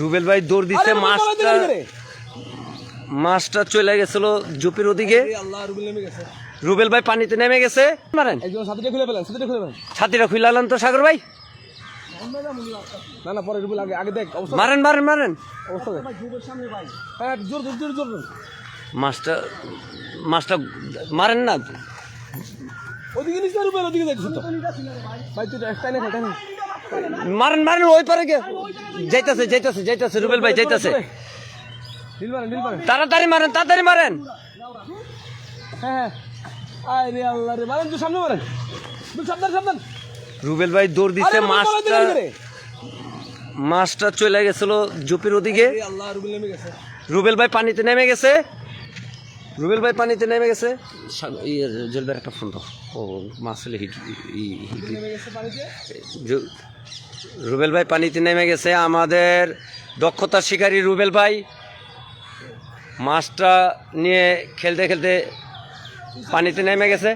রুবেল ভাই দৌড় দিচ্ছে মাছটা মাছটা চলে গেছিল জুপির ওদিকে। রুবেল ভাই পানিতে নেমে গেছে। মারেন। একজন খুলে খুইলালেন তো সাগর ভাই। না না পরে রুবেল আগে আগে দেখ মারেন মারেন মারেন। অবস্থা দেখ। জোর জোর জোর জোর। মাছটা মাছটা মারেন না। ওদিকে নিস রুবেল ওদিকে দেখছ তো ভাই তুই না মারেন মারেন ওই পারে গে যাইতাছে যাইতাছে যাইতাছে রুবেল ভাই যাইতাছে। তাড়াতাড়ি মারেন তাড়াতাড়ি মারেন। হ্যাঁ হ্যাঁ। আয় রে আল্লাহ রে মারেন তুই সামনে মারেন। সাবধান সাবধান। রুবেল ভাই দৌড় দিচ্ছে আরে মাছটা মাছটা চলে গেছিল জুপির ওদিকে। রুবেল ভাই পানিতে নেমে গেছে। রুবেল ভাই পানিতে নেমে গেছে? ইয়ে, জলবের একটা ফোন দাও। ও মাছ হলে হিট রুবেল ভাই পানিতে নেমে গেছে। আমাদের দক্ষতার শিকারী রুবেল ভাই। মাছটা নিয়ে খেলতে খেলতে পানিতে নেমে গেছে।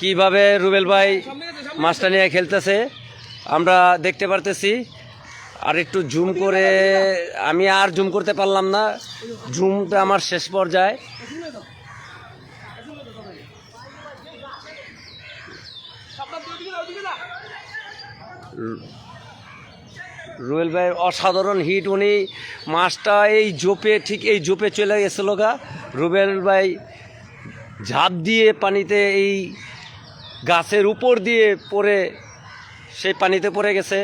কীভাবে রুবেল ভাই মাছটা নিয়ে খেলতেছে আমরা দেখতে পারতেছি। আর একটু জুম করে আমি আর জুম করতে পারলাম না। জুমটা আমার শেষ পর্যায়ে। রুয়েল ভাইয়ের অসাধারণ হিট। উনি মাছটা এই জোপে ঠিক এই জোপে চলে গেছিল গা। রুবেল ভাই ঝাঁপ দিয়ে পানিতে এই গাছের উপর দিয়ে পড়ে, সেই পানিতে পড়ে গেছে।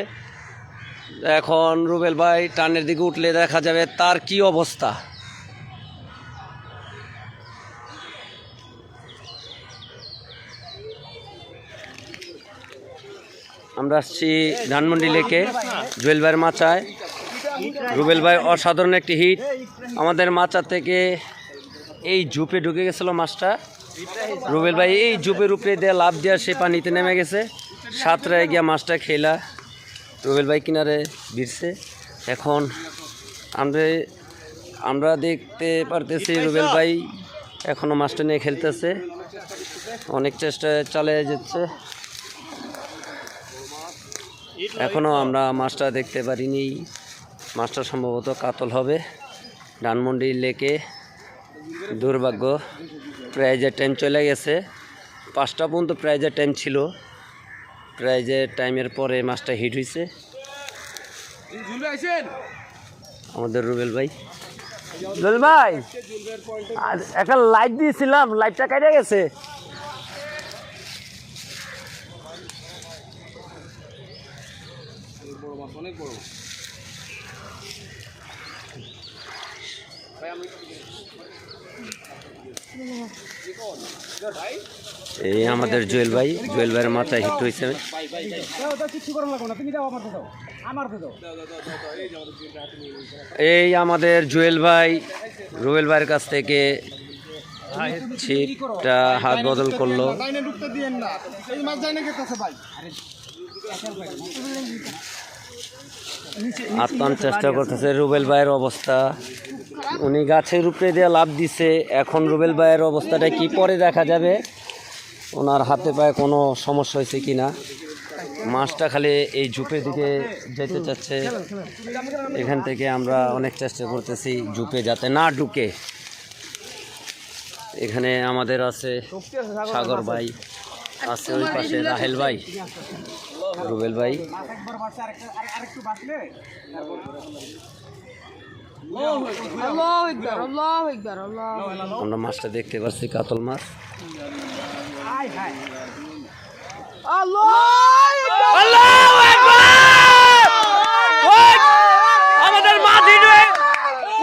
এখন রুবেল ভাই টানের দিকে উঠলে দেখা যাবে তার কি অবস্থা। আমরা আসছি ধানমন্ডি লেকে, জুয়েল ভাইয়ের মাচায়। রুবেল ভাই অসাধারণ একটি হিট। আমাদের মাচা থেকে এই জুপে ঢুকে গেছিল মাছটা। রুবেল ভাই এই জুপের উপরে দিয়ে লাভ দেওয়া সে পানিতে নেমে গেছে। সাতটায় গিয়া মাছটা খেলা। রুবেল ভাই কিনারে ভিড়ছে। এখন আমরা আমরা দেখতে পারতেছি রুবেল ভাই এখনও মাস্টার নিয়ে খেলতেছে। অনেক চেষ্টা চালিয়ে যাচ্ছে। এখনও আমরা মাছটা দেখতে পারিনি। মাছটা সম্ভবত কাতল হবে। ডানমন্ডি লেকে দুর্ভাগ্য প্রাইজের টাইম চলে গেছে। পাঁচটা পর্যন্ত প্রাইজের টাইম ছিল। প্রাইজের টাইমের পরে মাছটা হিট হয়েছে আমাদের রুবেল ভাই। রুবেল ভাই একটা লাইট দিয়েছিলাম লাইটটা কেটে গেছে। অনেক বড় এই আমাদের জুয়েল ভাই, জুয়েল ভাইয়ের মাথায় হিট হয়েছে এই আমাদের জুয়েল ভাই, রুবেল ভাইয়ের কাছ থেকে ছিটটা হাত বদল করল। আত্মান চেষ্টা করতেছে রুবেল ভাইয়ের অবস্থা। উনি গাছের উপরে দিয়ে লাভ দিছে। এখন রুবেল ভাইয়ের অবস্থাটা কি পরে দেখা যাবে? ওনার হাতে পায়ে কোনো সমস্যা হয়েছে কি না? মাছটা খালি এই ঝুপের দিকে যেতে চাচ্ছে। এখান থেকে আমরা অনেক চেষ্টা করতেছি ঝুপে যাতে না ঢুকে। এখানে আমাদের আছে সাগর ভাই, আছে ওই পাশে রাহেল ভাই, রুবেল ভাই। আমরা মাছটা দেখতে পাচ্ছি কাতল মাছ। আমাদের মাছ হয়ে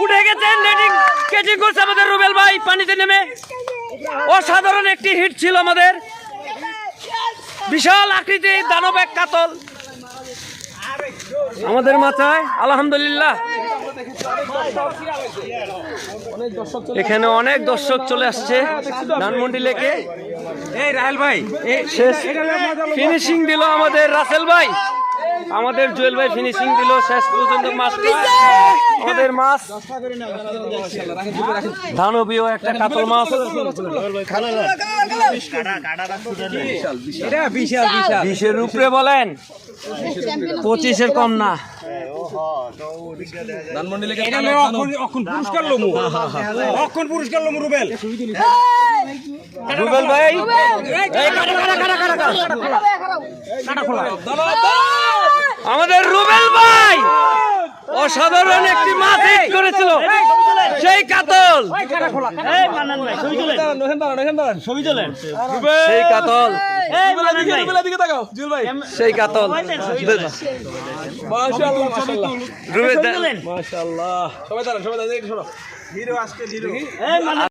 উঠে গেছে নেটিং কেচিং করছে আমাদের রুবেল ভাই পানিতে নেমে। অসাধারণ একটি হিট ছিল আমাদের। বিশাল আকৃতি দানব এক কাতল। আমাদের মাথায় আলহামদুলিল্লাহ। এখানে অনেক দর্শক চলে আসছে ধানমন্ডি লেকে। এই রাহেল ভাই শেষ। ফিনিশিং দিল আমাদের রাসেল ভাই। আমাদের জুয়েল ভাই ফিনিশিং দিল শেষ পর্যন্ত মাছটা আমাদের মাছ দানবীয় একটা কাতল মাছ বিশের উপরে বলেন পঁচিশের কম না রুবেল ভাই কাটা। আমাদের রুবেল ভাই অসাধারণ একটি মাছ হিট করেছিল। সেই কাতল। সেই কাতল। সেই কাতল। সবাই দাঁড়ান সবাই দাঁড়ান